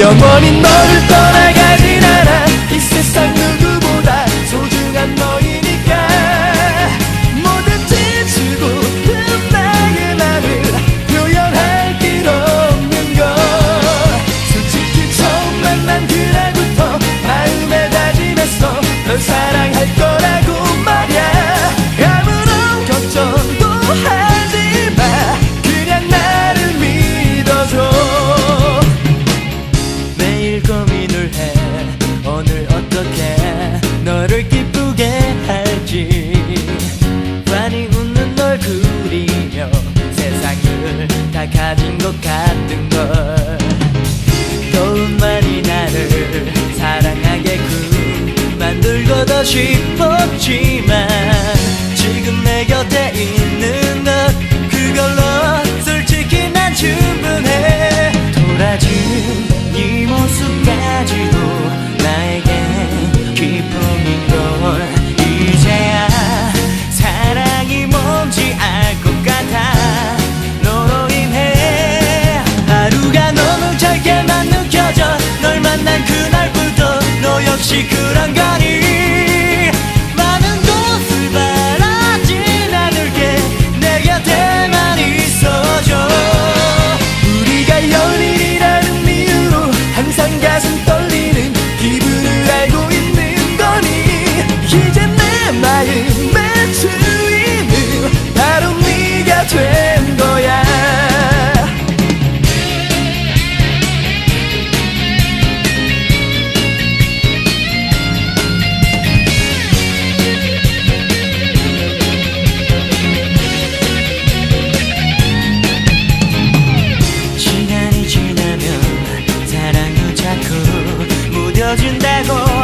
영원히 너를 떠나 어쩌다 싶었지만 지금 내 곁에 있는 것 그걸로 솔직히 난 충분해. 돌아준 이 모습까지도 나에게 기쁨인걸 이제야 사랑이 뭔지 알 것 같아. 너로 인해 하루가 너무 짧게만 느껴져. 널 만난 그날부터 너 역시 그런가 지켜준다고.